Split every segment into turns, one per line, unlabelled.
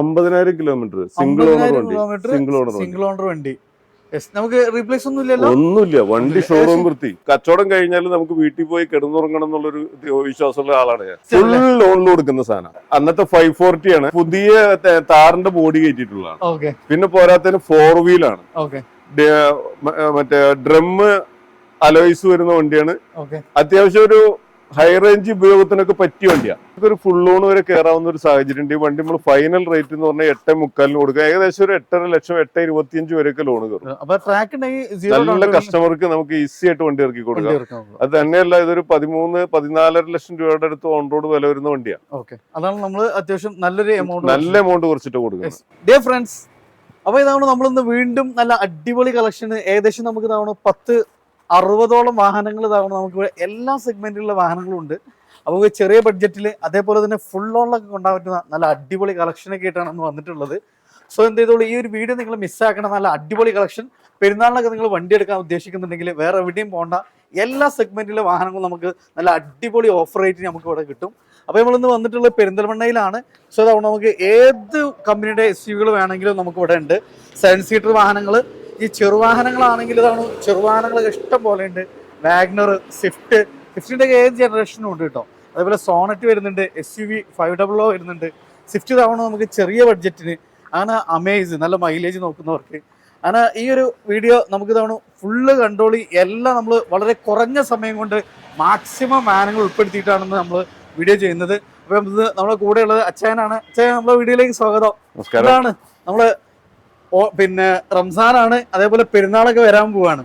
അമ്പതിനായിരം kilometre single owner വണ്ടി
kilometre
single owner
single owner വണ്ടി. നമുക്ക് റീപ്ലേസ് ഒന്നും ഇല്ലല്ലോ?
ഒന്നുമില്ല വണ്ടി ഷോറൂം വൃത്തി. കച്ചവടം കഴിഞ്ഞാൽ നമുക്ക് വീട്ടിൽ പോയി കിടന്നുറങ്ങണം എന്നുള്ളൊരു വിശ്വാസമുള്ള ആളാണ് ഞാൻ. ഫുൾ ലോണിൽ കൊടുക്കുന്ന സാധനം. അന്നത്തെ ഫൈവ് ഫോർട്ടി ആണ്. പുതിയ താറിന്റെ ബോഡി കയറ്റിയിട്ടുള്ളതാണ്. പിന്നെ പോരാത്തതിന് ഫോർ വീലാണ് മറ്റേ ഡ്രം അലോയ്സ് വരുന്ന വണ്ടിയാണ്. അത്യാവശ്യം ഒരു ഹൈ റേഞ്ച് ഉപയോഗത്തിനൊക്കെ പറ്റിയ വണ്ടിയാണ് ഒരു ഫുൾ ലോൺ വരെ കയറാവുന്ന ഒരു സാഹചര്യം ഉണ്ട്. ഈ വണ്ടി നമ്മൾ ഫൈനൽ റേറ്റ് എന്ന് പറഞ്ഞാൽ എട്ട് മുക്കാലിന് കൊടുക്കുക. ഏകദേശം ഒരു എട്ടര ലക്ഷം എട്ട് ഇരുപത്തിയഞ്ച് വരെയൊക്കെ ലോൺ കയറും നല്ല കസ്റ്റമർക്ക് നമുക്ക് ഈസി ആയിട്ട് വണ്ടി ഇറക്കി കൊടുക്കാം. അത് തന്നെയല്ല ഇതൊരു പതിമൂന്ന് പതിനാലര ലക്ഷം രൂപയുടെ അടുത്ത് ഓൺ റോഡ് വില വരുന്ന വണ്ടിയാണ്
അതാണ് നമ്മൾ അത്യാവശ്യം നല്ലൊരു എമൗണ്ട്
നല്ല എമൗണ്ട് കുറച്ചിട്ട് കൊടുക്കുന്നത്.
ഫ്രണ്ട്സ് അപ്പൊ ഇതാണ് നമ്മളിന്ന് വീണ്ടും നല്ല അടിപൊളി കളക്ഷൻ ഏകദേശം നമുക്ക് ഇതാണ് പത്ത് അറുപതോളം വാഹനങ്ങൾ തവണ നമുക്ക് എല്ലാ സെഗ്മെന്റിലുള്ള വാഹനങ്ങളും ഉണ്ട് അപ്പോൾ ചെറിയ ബഡ്ജറ്റിൽ അതേപോലെ തന്നെ ഫുൾ ഓണിലൊക്കെ കൊണ്ടാൻ പറ്റുന്ന നല്ല അടിപൊളി കളക്ഷനൊക്കെ ആയിട്ടാണ് അന്ന് വന്നിട്ടുള്ളത്. സോ എന്ത് ചെയ്തോളൂ ഈ ഒരു വീഡിയോ നിങ്ങൾ മിസ്സാക്കണം നല്ല അടിപൊളി കളക്ഷൻ പെരുന്നാളിനൊക്കെ നിങ്ങൾ വണ്ടി എടുക്കാൻ ഉദ്ദേശിക്കുന്നുണ്ടെങ്കിൽ വേറെ എവിടെയും പോകണ്ട. എല്ലാ സെഗ്മെന്റിലെ വാഹനങ്ങളും നമുക്ക് നല്ല അടിപൊളി ഓഫർ റേറ്റ് നമുക്ക് ഇവിടെ കിട്ടും. അപ്പോൾ നമ്മളിന്ന് വന്നിട്ടുള്ള പെരിന്തൽമണ്ണയിലാണ്. സോ അതുകൊണ്ട് നമുക്ക് ഏത് കമ്പനിയുടെ എസ് യുകൾ വേണമെങ്കിലും നമുക്ക് ഇവിടെ ഉണ്ട്. സെവൻ സീറ്റർ വാഹനങ്ങൾ ഈ ചെറുവാഹനങ്ങളാണെങ്കിൽ ഇതാണ് ചെറുവാഹനങ്ങൾ ഇഷ്ടം പോലെ ഉണ്ട്. വാഗ്നർ സ്വിഫ്റ്റ് സ്വിഫ്റ്റിന്റെ ഏത് ജനറേഷനും ഉണ്ട് കേട്ടോ. അതേപോലെ സോണറ്റ് വരുന്നുണ്ട് S U V five double O വരുന്നുണ്ട്. സ്വിഫ്റ്റ് തവണ നമുക്ക് ചെറിയ ബഡ്ജറ്റിന്. അങ്ങനെ അമേസ് നല്ല മൈലേജ് നോക്കുന്നവർക്ക്. അങ്ങനെ ഈ ഒരു വീഡിയോ നമുക്ക് തവണ ഫുള്ള് കൺട്രോളി എല്ലാം നമ്മൾ വളരെ കുറഞ്ഞ സമയം കൊണ്ട് മാക്സിമം വാനങ്ങൾ ഉൾപ്പെടുത്തിയിട്ടാണെന്ന് നമ്മൾ വീഡിയോ ചെയ്യുന്നത്. അപ്പം ഇത് കൂടെയുള്ളത് അച്ഛനാണ്. അച്ഛൻ നമ്മളെ വീഡിയോയിലേക്ക് സ്വാഗതം.
നമസ്കാരം.
നമ്മൾ നമ്മൾ ഓ- പിന്നെ റംസാനാണ് അതേപോലെ പെരുന്നാളൊക്കെ വരാൻ പോവാണ്.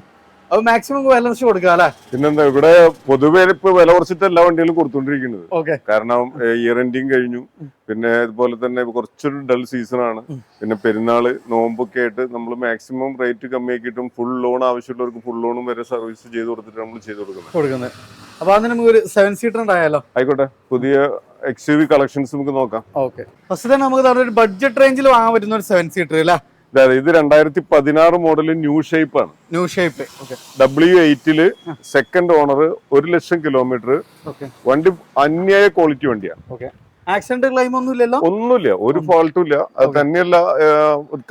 അപ്പൊ മാക്സിമം ബാലൻസ് കൊടുക്കുക അല്ലെ?
പിന്നെന്താ ഇവിടെ പൊതുവെ ഇപ്പൊ വില കുറച്ചിട്ട് എല്ലാ വണ്ടികളും കൊടുത്തോണ്ടിരിക്കുന്നത്.
ഓക്കെ.
കാരണം ഇയർ എൻഡിങ് കഴിഞ്ഞു. പിന്നെ ഇതുപോലെ തന്നെ കുറച്ചൊരു ഡൾ സീസൺ ആണ്. പിന്നെ പെരുന്നാൾ നോമ്പൊക്കെ ആയിട്ട് നമ്മൾ മാക്സിമം റേറ്റ് കമ്മിയാക്കിയിട്ടും ഫുൾ ലോൺ ആവശ്യമുള്ളവർക്ക് ഫുൾ ലോണും വരെ സർവീസ് ചെയ്ത് കൊടുത്തിട്ട് നമ്മൾ ചെയ്ത് കൊടുക്കുന്നത്.
കൊടുക്കുന്നത്. അപ്പൊ അതിന് നമുക്ക് ഒരു സെവൻ സീറ്റർ ഉണ്ടായാലോ?
ആയിക്കോട്ടെ. പുതിയ എക്സ് യു വി കളക്ഷൻസ് നമുക്ക് നോക്കാം.
ഓക്കെ. ഫസ്റ്റ് തന്നെ നമുക്ക് ഒരു ബഡ്ജറ്റ് റേഞ്ചിൽ വാങ്ങാൻ പറ്റുന്ന ഒരു സെവൻ സീറ്റർ അല്ലേ?
അതായത് ഇത് രണ്ടായിരത്തി പതിനാറ് മോഡൽ ന്യൂ ഷേപ്പ് ആണ്
ന്യൂ ഷേപ്പ്
ഡബ്ല്യു എയ്റ്റിൽ സെക്കൻഡ് ഓണർ ഒരു ലക്ഷം കിലോമീറ്റർ വണ്ടി അന്യായ ക്വാളിറ്റി വണ്ടിയാണ്
ആക്സിഡന്റ് ക്ലെയിം ഒന്നും ഇല്ലല്ലോ?
ഒന്നുമില്ല. ഒരു ഫോൾട്ടും ഇല്ല. അത് തന്നെയല്ല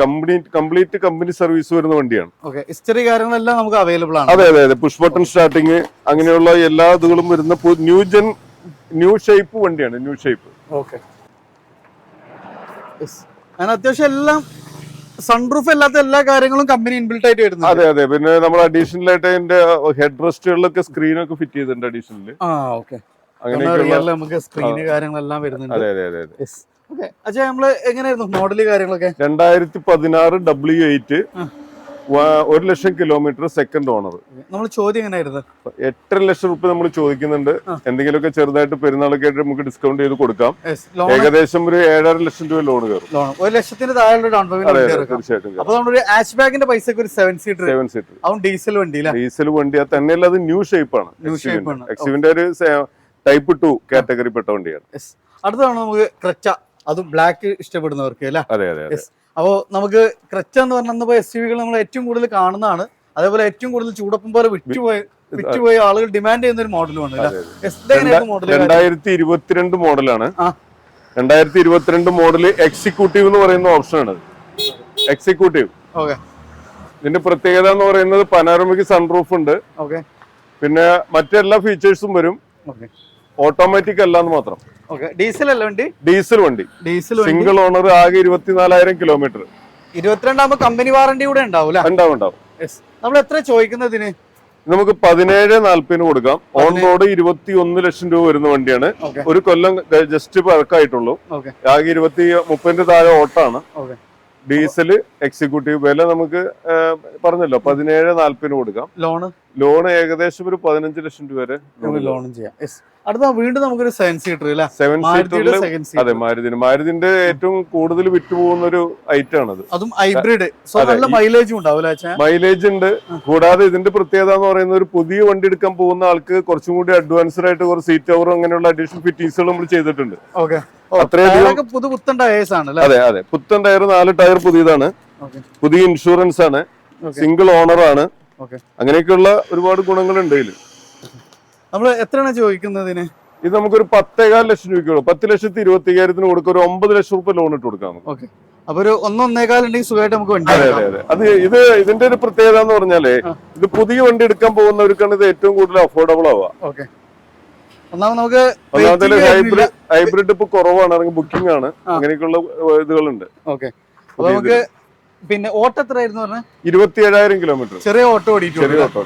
കമ്പനി കംപ്ലീറ്റ് കമ്പനി സർവീസ് വരുന്ന വണ്ടിയാണ്.
ഹിസ്റ്ററി കാര്യങ്ങളെല്ലാം നമുക്ക് അവൈലബിൾ ആണ്.
അതെ അതെ അതെ. പുഷ് ബട്ടൺ സ്റ്റാർട്ടിങ് അങ്ങനെയുള്ള എല്ലാ ഇതുകളും വരുന്ന ന്യൂ ജെൻ ന്യൂ ഷേപ്പ് വണ്ടിയാണ് ന്യൂ ഷേപ്പ്
ഓക്കെ അത്യാവശ്യം എല്ലാം സൺറൂഫ് അല്ലാത്ത എല്ലാ കാര്യങ്ങളും കമ്പനി ഇൻബിൽട്ട് ആയിട്ട് വരുന്നത്
അതെ അതെ. പിന്നെ നമ്മൾ അഡീഷണൽ ആയിട്ട് അതിന്റെ ഹെഡ് റെസ്റ്റുകളിലൊക്കെ സ്ക്രീനൊക്കെ ഫിറ്റ് ചെയ്തിട്ടുണ്ട് അഡീഷണൽ
ആ ഓക്കെ നമുക്ക് സ്ക്രീന് കാര്യങ്ങളെല്ലാം വരുന്നുണ്ട്.
അതെ അതെ അതെ
അച്ഛാ നമ്മൾ എങ്ങനെയായിരുന്നു മോഡൽ കാര്യങ്ങളൊക്കെ?
രണ്ടായിരത്തി പതിനാറ് ഡബ്ല്യു എയ്റ്റ്. ഒരു ലക്ഷം കിലോമീറ്റർ സെക്കൻഡ് ഓണർ
നമ്മൾ ചോദ്യം എങ്ങനെയായിരുന്നു?
എട്ടര ലക്ഷം റുപ്യ നമ്മൾ ചോദിക്കുന്നുണ്ട്. എന്തെങ്കിലുമൊക്കെ ചെറുതായിട്ട് പെരുന്നാളൊക്കെ ആയിട്ട് നമുക്ക് ഡിസ്കൗണ്ട് ചെയ്ത് കൊടുക്കാം. ഏകദേശം ഒരു ഏഴര ലക്ഷം രൂപ ലോൺ കയറും.
ഒരു ലക്ഷത്തിന് താഴെ ഡൗൺ പേയ്മെന്റ്
തീർച്ചയായിട്ടും.
അപ്പൊ ബാഗിന്റെ ഒരു സെവൻ സീറ്റർ
സെവൻ സീറ്റർ
അവൻ ഡീസൽ വണ്ടി
ഡീസൽ വണ്ടി. അത് തന്നെയല്ല അത് ന്യൂ ഷേപ്പ് ആണ്.
New shape ആണ്.
എക്സിവിന്റെ ഒരു ടൈപ്പ് ടു കാറ്റഗറി പെട്ട വണ്ടിയാണ്.
അടുത്താണ് നമുക്ക് ക്രച്ച. അതും ബ്ലാക്ക് ഇഷ്ടപ്പെടുന്നവർക്ക് അല്ലേ?
അതെ അതെ.
അപ്പോൾ നമുക്ക് ക്രച്ച എന്ന് പറഞ്ഞപ്പോൾ എസ് യുവികൾ നമ്മൾ ഏറ്റവും കൂടുതൽ കാണുന്നതാണ്. അതേപോലെ ഏറ്റവും കൂടുതൽ ചൂടപ്പം പോലെ വിറ്റുപോയ വിറ്റുപോയ ആളുകൾ ഡിമാൻഡ് ചെയ്യുന്ന ഒരു മോഡലുമാണ്
രണ്ടായിരത്തി ഇരുപത്തിരണ്ട് മോഡലാണ്. രണ്ടായിരത്തി ഇരുപത്തിരണ്ട് മോഡൽ എക്സിക്യൂട്ടീവ് എന്ന് പറയുന്ന ഓപ്ഷനാണ് എക്സിക്യൂട്ടീവ്
ഓക്കെ.
ഇതിന്റെ പ്രത്യേകത എന്ന് പറയുന്നത് പനാറമിക് സൺറൂഫ് ഉണ്ട്.
ഓക്കെ.
പിന്നെ മറ്റെല്ലാ ഫീച്ചേഴ്സും വരും.
ഓക്കെ.
ഓട്ടോമാറ്റിക് അല്ലാന്ന് മാത്രം.
ഡീസൽ അല്ല വണ്ടി?
ഡീസൽ വണ്ടി.
ഡീസൽ
സിംഗിൾ ഓണർ ആകെ ഇരുപത്തിനാലായിരം കിലോമീറ്റർ.
ഇരുപത്തിരണ്ടാകുമ്പോ കമ്പനി വാറണ്ടി കൂടെ ഉണ്ടാവും
ഉണ്ടാവും ഉണ്ടാവും.
നമ്മൾ എത്ര ചോദിക്കുന്നതിന്
നമുക്ക് പതിനേഴ് നാല്പതിന് കൊടുക്കാം. ഓൺ റോഡ് ഇരുപത്തി ഒന്ന് ലക്ഷം രൂപ വരുന്ന വണ്ടിയാണ്. ഒരു കൊല്ലം ജസ്റ്റ്
പഴക്കായിട്ടുള്ളൂ.
ആകെ ഇരുപത്തി മുപ്പതിന്റെ താഴെ ഓട്ടാണ്.
ഡീസൽ
ഡീസൽ എക്സിക്യൂട്ടീവ് വില നമുക്ക് പറഞ്ഞല്ലോ പതിനേഴ് നാല്പതിന് കൊടുക്കാം.
ലോണ്?
ലോൺ ഏകദേശം ഒരു പതിനഞ്ച് ലക്ഷം രൂപ വരെ
നമുക്ക് ലോണും ചെയ്യാം. അടുത്ത വീണ്ടും നമുക്കൊരു സെവൻ സീറ്റർ അല്ല?
സെവൻ
സീറ്റർ
സീറ്ററിൽ അതെ
മാരുതി
മാരുതിന് മാരുതിന്റെ ഏറ്റവും കൂടുതൽ വിറ്റുപോകുന്ന ഒരു ഐറ്റം ആണത്
അതും ഹൈബ്രിഡ് നല്ല മൈലേജും ഉണ്ടാവില്ല
മൈലേജ് ഉണ്ട്. കൂടാതെ ഇതിന്റെ പ്രത്യേകത എന്ന് പറയുന്നത് ഒരു പുതിയ വണ്ടി എടുക്കാൻ പോകുന്ന ആൾക്ക് കുറച്ചും കൂടി അഡ്വാൻസ്ഡ് ആയിട്ട് കുറച്ച് സീറ്റ് ഓവറും അങ്ങനെയുള്ള അഡീഷണൽ ഫിറ്റിംഗ്സുകൾ നമ്മൾ ചെയ്തിട്ടുണ്ട്.
ഓക്കെ
അത്രയധികം
ടയറൊക്കെ പുതു പുത്തൻ ടയേഴ്സ് ആണ്
അതെ അതെ. പുത്തൻ ടയർ നാല് ടയർ പുതിയതാണ്. പുതിയ ഇൻഷുറൻസ് ആണ്. സിംഗിൾ ഓണർ ആണ്. അങ്ങനെയൊക്കെയുള്ള ഒരുപാട് ഗുണങ്ങളുണ്ട് ഇതിൽ
നമ്മൾ എത്രയാണ് ചോദിക്കുന്നതിന്?
ഇത് നമുക്കൊരു പത്തേകാൽ ലക്ഷം രൂപയ്ക്ക് കൊടുക്കും പത്ത് ലക്ഷത്തി ഇരുപത്തി അയ്യായിരത്തിന് കൊടുക്കുക ഒരു ഒമ്പത് ലക്ഷം രൂപ ലോൺ ഇട്ട് കൊടുക്കാം നമുക്ക്.
ഓക്കെ. അപ്പൊ ഒരു ഒന്നൊന്നേകാൽ ഉണ്ടെങ്കിൽ സുഖമായിട്ട് നമുക്ക് വണ്ടി
അതെ അതെ അതെ. അത് ഇത് ഇതിന്റെ ഒരു പ്രത്യേകത എന്ന്
പറഞ്ഞാൽ
ഇത് പുതിയ വണ്ടി എടുക്കാൻ പോകുന്നവർക്കാണ് ഇത് ഏറ്റവും കൂടുതൽ അഫോർഡബിൾ ആവുക.
ഓക്കെ. ഒന്നാമത് നമുക്ക്
ഒന്നാമത്തെ ഹൈബ്രിഡ് ഹൈബ്രിഡ് ഇപ്പൊ കുറവാണ്. അല്ലെങ്കിൽ ബുക്കിംഗ് ആണ്. അങ്ങനെയൊക്കെയുള്ള ഇതുകളുണ്ട്.
ഓക്കെ. അപ്പൊ നമുക്ക് പിന്നെ ഓട്ടോ എത്രയായിരുന്നു പറഞ്ഞത്
ഇരുപത്തി ഏഴായിരം കിലോമീറ്റർ.
ചെറിയ ഓട്ടോ ഓടിയിട്ടുണ്ട്
ചെറിയ ഓട്ടോ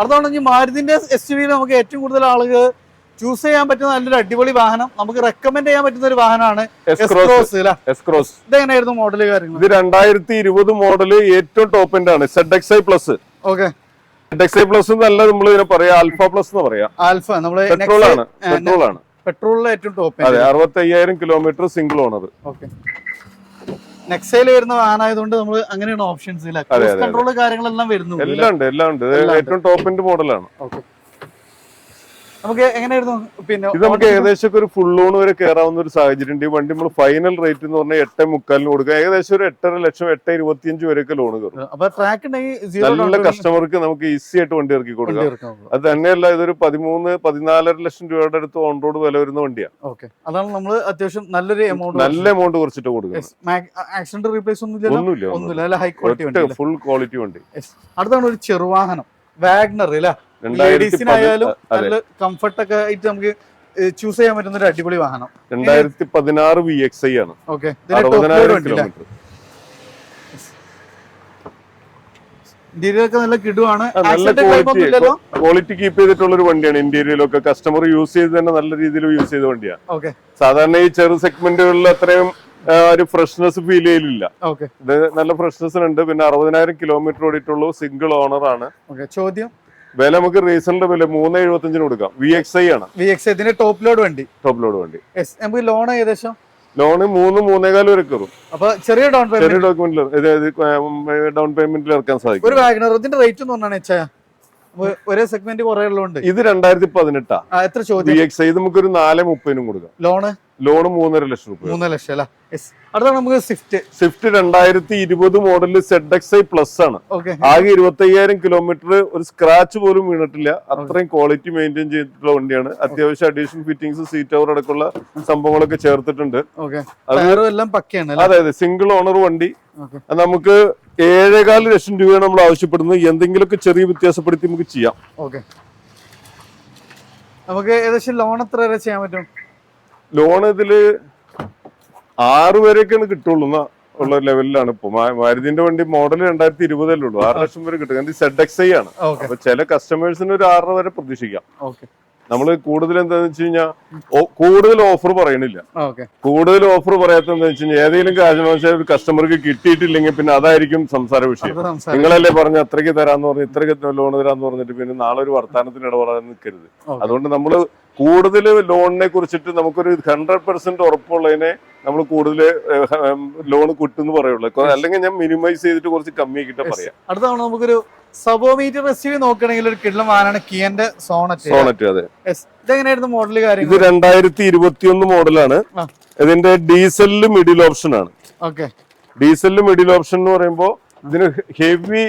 അടുത്താണ് ഈ മാരുതിന്റെ എസ് യു വിയിൽ നമുക്ക് ഏറ്റവും കൂടുതൽ ആളുകൾ ചൂസ് ചെയ്യാൻ പറ്റുന്ന നല്ലൊരു അടിപൊളി വാഹനം. നമുക്ക് റെക്കമെൻഡ് ചെയ്യാൻ പറ്റുന്ന ഒരു വാഹനമാണ് ഇതെങ്ങനെയായിരുന്നു മോഡൽ കാര്യങ്ങൾ
ഇത് രണ്ടായിരത്തി ഇരുപത് മോഡൽ ഏറ്റവും ടോപ്പ് എൻഡ് ആണ്. Z X I plus
okay
Z X I plus എന്നല്ല നമ്മൾ ഇതിനെ പറയാ. ആൽഫ പ്ലസ് എന്ന് പറയാം.
ആൽഫ നമ്മൾ
പെട്രോൾ ആണ്. പെട്രോൾ ആണ്.
പെട്രോളിലെ ഏറ്റവും ടോപ്പ്
അതെ അറുപത്തി അയ്യായിരം കിലോമീറ്റർ സിംഗിൾ ഓണർ
ഓക്കെ നെക്സയിൽ വരുന്ന വാഹനമായതുകൊണ്ട് നമ്മൾ അങ്ങനെയാണ് ഓപ്ഷൻസ്. കൺട്രോൾ കാര്യങ്ങളെല്ലാം വരുന്നു
എല്ലാം ഉണ്ട് എല്ലാം ഉണ്ട്. ഏറ്റവും ടോപ്പിന്റെ മോഡലാണ്
ഓക്കെ നമുക്ക് എങ്ങനെയായിരുന്നു? പിന്നെ
ഇത് നമുക്ക് ഏകദേശം ഒരു ഫുൾ ലോൺ വരെ കയറാവുന്ന ഒരു സാഹചര്യം ഉണ്ട് ഈ വണ്ടി നമ്മൾ ഫൈനൽ റേറ്റ് എന്ന് പറഞ്ഞാൽ എട്ടേ മുക്കാലിന് കൊടുക്കുക. ഏകദേശം ഒരു എട്ടര ലക്ഷം എട്ട് ഇരുപത്തിയഞ്ച് വരെയൊക്കെ ലോൺ കയറും
അപ്പൊ ട്രാക്ക്
നല്ല കസ്റ്റമർക്ക് നമുക്ക് ഈസി ആയിട്ട് വണ്ടി ഇറക്കി കൊടുക്കാം. അത് തന്നെയല്ല ഇതൊരു പതിമൂന്ന് പതിനാലര ലക്ഷം രൂപയുടെ അടുത്ത് ഓൺ റോഡ് വില വരുന്ന വണ്ടിയാണ്
അതാണ് നമ്മൾ അത്യാവശ്യം നല്ലൊരു എമൗണ്ട്
നല്ല എമൗണ്ട് കുറച്ചിട്ട് കൊടുക്കുന്നത്.
ആക്സിഡന്റ് റീപ്ലേസ്
ഒന്നുമില്ല
ഒന്നുമില്ല. ഹൈ ക്വാളിറ്റി
ഫുൾ ക്വാളിറ്റി വണ്ടി.
അടുത്താണ് ഒരു ചെറുവാഹനം. വാഗ്നർ അല്ലേ? ലേഡീസിനായാലും നല്ല കംഫർട്ട് ഒക്കെ ആയിട്ട് നമുക്ക് ചൂസ് ചെയ്യാൻ പറ്റുന്ന ഒരു അടിപൊളി വാഹനം.
രണ്ടായിരത്തി പതിനാറ് വി എക്സ് ഐ ആണ്.
ഓക്കെ
കിലോമീറ്റർ
ഇന്റീരിയർ ഒക്കെ നല്ല കിടുവാണ്.
നല്ല ക്വാളിറ്റി ക്വാളിറ്റി കീപ്പ് ചെയ്തിട്ടുള്ള ഒരു വണ്ടിയാണ് ഇന്റീരിയലൊക്കെ കസ്റ്റമർ യൂസ് ചെയ്ത് തന്നെ നല്ല രീതിയിൽ യൂസ് ചെയ്ത വണ്ടിയാണ് സാധാരണ ഈ ചെറു സെഗ്മെന്റുകളിൽ അത്രയും ഒരു ഫ്രഷ്നെസ് ഫീൽ ചെയ്യലില്ല.
ഓക്കെ
ഇത് നല്ല ഫ്രഷ്നെസ് ഉണ്ട്. പിന്നെ അറുപതിനായിരം കിലോമീറ്റർ ഓടിയിട്ടുള്ളൂ. സിംഗിൾ ഓണർ ആണ്.
ചോദ്യം?
വില നമുക്ക് റീസണിന്റെ വില മൂന്ന് എഴുപത്തഞ്ചിന് കൊടുക്കാം. വി എക്സ് ഐ ആണ്.
V X I top load വണ്ടി.
ടോപ്പ് ലോഡ് വണ്ടി.
നമുക്ക് ലോൺ ഏകദേശം?
ലോണ് മൂന്ന് മൂന്നേകാൽ വരെ കയറും.
അപ്പൊ ചെറിയ ഡൗൺ
ചെറിയ
പേയ്മെന്റ്
ഡോക്യുമെന്റിൽ ഡൗൺ പേയ്മെന്റിൽ ഇറക്കാൻ സാധിക്കും.
ഒരു വാഗണർ ഇതിന്റെ റേറ്റ് എന്ന് പറഞ്ഞാണ് വെച്ചാ ഒരേ സെഗ്മെന്റ് കുറെ ഉള്ളതുകൊണ്ട്.
ഇത് രണ്ടായിരത്തി പതിനെട്ടാ.
എത്ര
വി
ചോദ്യം
എക്സ് ഐ നമുക്കൊരു നാല് മുപ്പതിനും കൊടുക്കാം.
ലോണ്
ലോണ് മൂന്നര ലക്ഷം രൂപ.
മൂന്നര ലക്ഷം അല്ല? അടുത്താണ് നമുക്ക് സ്വിഫ്റ്റ്
സ്വിഫ്റ്റ് രണ്ടായിരത്തി ഇരുപത് മോഡലിൽ സെഡ് എക്സ് ഐ പ്ലസ് ആണ്. ആകെ ഇരുപത്തി അയ്യായിരം കിലോമീറ്റർ ഒരു സ്ക്രാച്ച് പോലും വീണിട്ടില്ല. അത്രയും ക്വാളിറ്റി മെയിന്റെയിൻ ചെയ്തിട്ടുള്ള വണ്ടിയാണ്. അത്യാവശ്യം അഡീഷണൽ ഫിറ്റിംഗ്സ് സീറ്റ് ഓവർ അടക്കമുള്ള സംഭവങ്ങളൊക്കെ ചേർത്തിട്ടുണ്ട്. അത് അതെ സിംഗിൾ ഓണർ വണ്ടി. നമുക്ക് ഏഴേകാൽ ലക്ഷം രൂപയാണ് നമ്മൾ ആവശ്യപ്പെടുന്നത്. എന്തെങ്കിലുമൊക്കെ ചെറിയ വ്യത്യാസപ്പെടുത്തി നമുക്ക് ചെയ്യാം.
നമുക്ക് ഏകദേശം ലോൺ എത്ര വരെ ചെയ്യാൻ പറ്റും?
ലോൺ ഇതിൽ ആറ് വരെയൊക്കെയാണ് കിട്ടുള്ളൂ എന്നാ ഉള്ള ലെവലിലാണ് ഇപ്പൊ. മാരുതിന്റെ വണ്ടി മോഡൽ രണ്ടായിരത്തി ഇരുപതല്ലേ ഉള്ളൂ. ആറ് ലക്ഷം വരെ കിട്ടും. കാരണം സെഡ് എക്സ് ഐ ആണ്. അപ്പൊ ചില കസ്റ്റമേഴ്സിന് ഒരു ആറര വരെ പ്രതീക്ഷിക്കാം.
നമ്മൾ
നമ്മൾ കൂടുതൽ എന്താന്ന് വെച്ച് കഴിഞ്ഞാൽ കൂടുതൽ ഓഫർ പറയണില്ല. കൂടുതൽ ഓഫർ പറയാത്ത എന്താ വെച്ച് കഴിഞ്ഞാൽ ഏതെങ്കിലും കാരണവശാൽ ഒരു കസ്റ്റമർക്ക് കിട്ടിയിട്ടില്ലെങ്കിൽ പിന്നെ അതായിരിക്കും സംസാര വിഷയം. നിങ്ങളല്ലേ പറഞ്ഞ അത്രയ്ക്ക് തരാന്ന് പറഞ്ഞു ഇത്രയ്ക്ക് ലോൺ തരാന്ന് പറഞ്ഞിട്ട് പിന്നെ നാളെ ഒരു വർത്തമാനത്തിന് ഇടപെടാൻ നിൽക്കരുത് അതുകൊണ്ട് നമ്മൾ കൂടുതൽ ലോണിനെ കുറിച്ചിട്ട് നമുക്കൊരു ഹൺഡ്രഡ് പെർസെന്റ് ഉറപ്പുള്ളതിനെ നമ്മൾ കൂടുതൽ ലോൺ കിട്ടുന്നു പറയുള്ളൂ. അല്ലെങ്കിൽ ഞാൻ മിനിമൈസ് ചെയ്തിട്ട് കുറച്ച് കമ്മി കിട്ടാൻ പറയാം.
അടുത്താണ് തവണ നമുക്കൊരു സബോമീറ്റർ എസ് നോക്കുകയാണെങ്കിൽ ഒരു കിള്ളം വാനാണ് കിയന്റെ സോണറ്റ്
സോണറ്റ് അതെ.
ഇതെങ്ങനെയായിരുന്നു മോഡൽ
ഇത്
കാര്യങ്ങൾ
രണ്ടായിരത്തി ഇരുപത്തിയൊന്ന് മോഡലാണ്
ആ. ഇതിന്റെ
ഇതിന്റെ ഡീസലിൽ മിഡിൽ ഓപ്ഷൻ ആണ്.
ഓക്കെ
ഡീസലിൽ മിഡിൽ ഓപ്ഷൻ എന്ന് പറയുമ്പോൾ ഇതിന് ഹെവി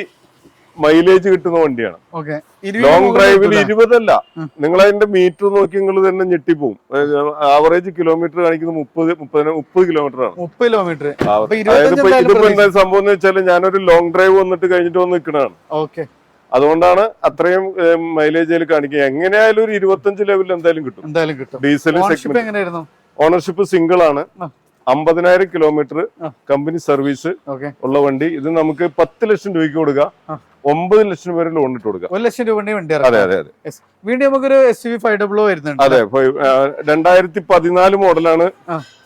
മൈലേജ് കിട്ടുന്ന വണ്ടിയാണ്. ലോങ് ഡ്രൈവിൽ ഇരുപതല്ല. നിങ്ങൾ അതിന്റെ മീറ്റർ നോക്കി നിങ്ങൾ തന്നെ ഞെട്ടിപ്പോവും. ആവറേജ് കിലോമീറ്റർ കാണിക്കുന്നത് മുപ്പത് മുപ്പതിന് മുപ്പത് കിലോമീറ്റർ ആണ്.
മുപ്പത് കിലോമീറ്റർ
അതായത് ഇതിപ്പോ എന്താ സംഭവം എന്ന് വെച്ചാൽ ഞാനൊരു ലോങ് ഡ്രൈവ് വന്നിട്ട് കഴിഞ്ഞിട്ട് വന്ന് നിൽക്കണതാണ്
ഓക്കെ.
അതുകൊണ്ടാണ് അത്രയും മൈലേജ് അതിൽ കാണിക്കുക. എങ്ങനെയായാലും ഒരു ഇരുപത്തഞ്ച് ലെവലിൽ എന്തായാലും കിട്ടും.
എന്തായാലും കിട്ടും.
ഡീസൽ
ഓണർഷിപ്പ്
സിംഗിൾ ആണ്. അമ്പതിനായിരം കിലോമീറ്റർ കമ്പനി സർവീസ് ഉള്ള വണ്ടി. ഇത് നമുക്ക് പത്ത് ലക്ഷം രൂപയ്ക്ക് കൊടുക്കാം.
ആ.
ഒമ്പത് ലക്ഷം വരെ ലോൺ ഇട്ട് കൊടുക്കുക
ഒരു ലക്ഷം രൂപ വണ്ടി
അതെ അതെ അതെ.
വീണ്ടും നമുക്കൊരു എസ് യു ഫൈവ് ഡബ്ല്യൂ വരുന്നുണ്ട്.
അതെ രണ്ടായിരത്തി പതിനാല് മോഡലാണ്